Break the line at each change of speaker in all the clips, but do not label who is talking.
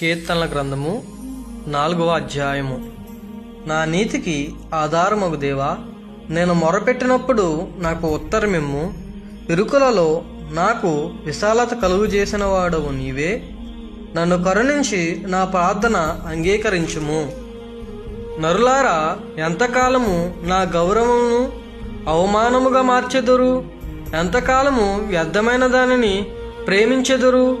కీర్తనల గ్రంథము నాలుగవ అధ్యాయము. నా నీతికి ఆధారమగు దేవా నేను మొరపెట్టినప్పుడు నాకు ఉత్తరమిమ్ము. ఇరుకులలో నాకు విశాలత కలుగు చేసిన వాడవు నీవే. నన్ను కరుణించి నా ప్రార్థన అంగీకరించుము. నరులారా ఎంతకాలము నా గౌరవమును అవమానముగా మార్చెదురు? ఎంతకాలము వ్యర్థమైన దానిని ప్రేమించెదురు?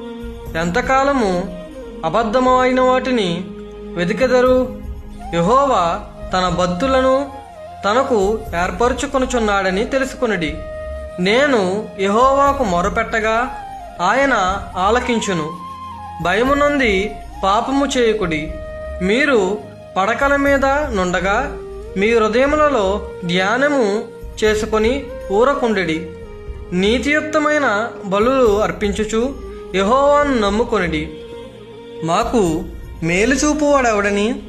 ఎంతకాలము అబద్ధము అయిన వాటిని వెతికెదరు యహోవా తన భక్తులను తనకు ఏర్పరచుకొనుచున్నాడని తెలుసుకొనుడి. నేను యహోవాకు మొరపెట్టగా ఆయన ఆలకించును. భయమునంది పాపము చేయకుడి. మీరు పడకల మీద నుండగా మీ హృదయములలో ధ్యానము చేసుకొని ఊరకుండెడి. నీతియుక్తమైన బలులు అర్పించుచు యహోవాను నమ్ముకొనిడి. మాకు మేలు చూపువాడెవడని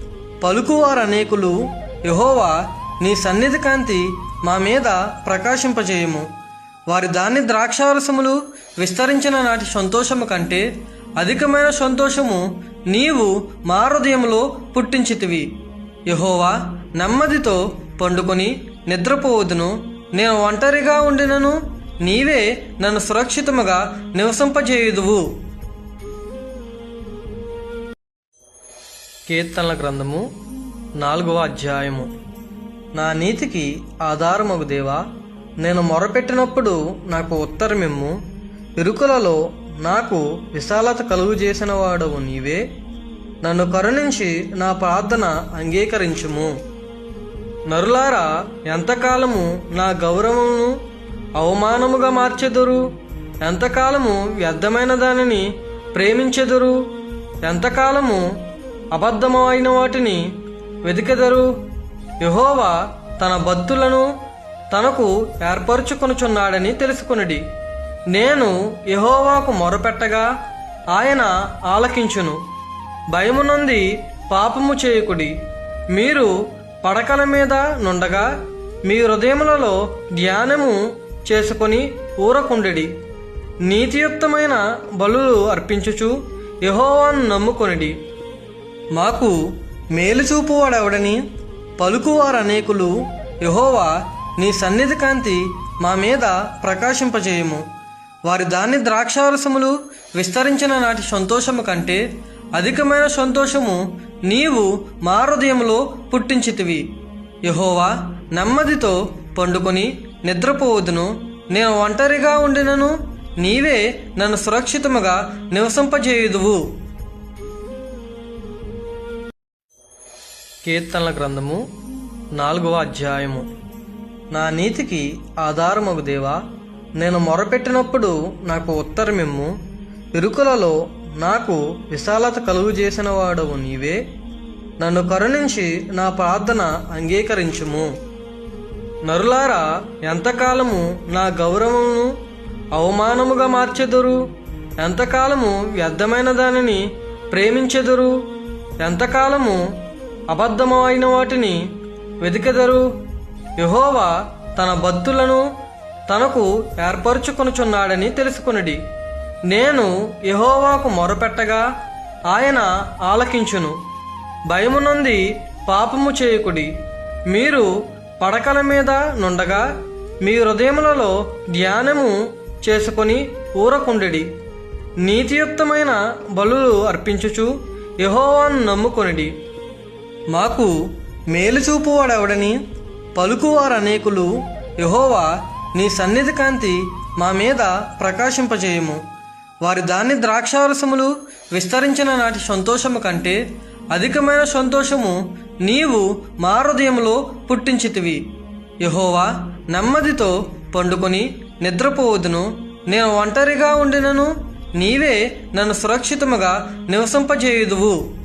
పలుకువారు అనేకులు యహోవా నీ సన్నిధి కాంతి మా మీద ప్రకాశింపజేయము. వారి దాని ద్రాక్షారసములు విస్తరించిన నాటి సంతోషము కంటే అధికమైన సంతోషము నీవు మా హృదయంలో పుట్టించితివి. యహోవా నెమ్మదితో పండుకొని నిద్రపోవదును. నేను ఒంటరిగా ఉండినను నీవే నన్ను సురక్షితముగా నివసింపజేయుదువు. కీర్తనల గ్రంథము నాలుగవ అధ్యాయము. నా నీతికి ఆధారమగు దేవా నేను మొరపెట్టినప్పుడు నాకు ఉత్తరమిమ్ము. ఇరుకులలో నాకు విశాలత కలుగు చేసిన వాడవు నీవే. నన్ను కరుణించి నా ప్రార్థన అంగీకరించుము. నరులారా ఎంతకాలము నా గౌరవమును అవమానముగా మార్చెదురు? ఎంతకాలము వ్యర్థమైన దానిని ప్రేమించెదురు? ఎంతకాలము అబద్ధము అయిన వాటిని వెతికెదరు యహోవా తన భక్తులను తనకు ఏర్పరచుకొనుచున్నాడని తెలుసుకునడి. నేను యహోవాకు మొరపెట్టగా ఆయన ఆలకించును. భయమునంది పాపము చేయకుడి. మీరు పడకల మీద నుండగా మీ హృదయములలో ధ్యానము చేసుకొని ఊరకుండెడి. నీతియుక్తమైన బలులు అర్పించుచు యహోవాను నమ్ముకొనిడి. మాకు మేలు చూపువాడెవడని పలుకువారు అనేకులు యహోవా నీ సన్నిధి కాంతి మా మీద ప్రకాశింపజేయము. వారి దాన్ని ద్రాక్షారసములు విస్తరించిన నాటి సంతోషము కంటే అధికమైన సంతోషము నీవు మా హృదయంలో పుట్టించితివి. యహోవా నెమ్మదితో పండుకొని నిద్రపోవదును నేను ఒంటరిగా ఉండినను నీవే నన్ను సురక్షితముగా నివసింపజేయుదువు. కీర్తనల గ్రంథము నాలుగవ అధ్యాయము. నా నీతికి ఆధారమగు దేవా నేను మొరపెట్టినప్పుడు నాకు ఉత్తరమిమ్ము. ఇరుకులలో నాకు విశాలత కలుగు చేసిన వాడవు నీవే. నన్ను కరుణించి నా ప్రార్థన అంగీకరించుము. నరులారా ఎంతకాలము నా గౌరవమును అవమానముగా మార్చెదురు? ఎంతకాలము వ్యర్థమైన దానిని ప్రేమించెదురు? ఎంతకాలము అబద్ధము అయిన వాటిని వెతికెదరు యహోవా తన భక్తులను తనకు ఏర్పరచుకొనుచున్నాడని తెలుసుకునిడి. నేను యహోవాకు మొరపెట్టగా ఆయన ఆలకించును. భయమునంది పాపము చేయకుడి. మీరు పడకల మీద నుండగా మీ హృదయములలో ధ్యానము చేసుకొని ఊరకుండెడి. నీతియుక్తమైన బలులు అర్పించుచు యహోవాను నమ్ముకొనిడి. మాకు మేలు చూపువాడెవడని పలుకువారు అనేకులు యహోవా నీ సన్నిధి కాంతి మా మీద ప్రకాశింపజేయము. వారి దాన్ని ద్రాక్షారసములు విస్తరించిన నాటి సంతోషము కంటే అధికమైన సంతోషము నీవు మా హృదయంలో పుట్టించితివి. యహోవా నెమ్మదితో పండుకొని నిద్రపోవదును. నేను ఒంటరిగా ఉండినను నీవే నన్ను సురక్షితముగా నివసింపజేయుదువు.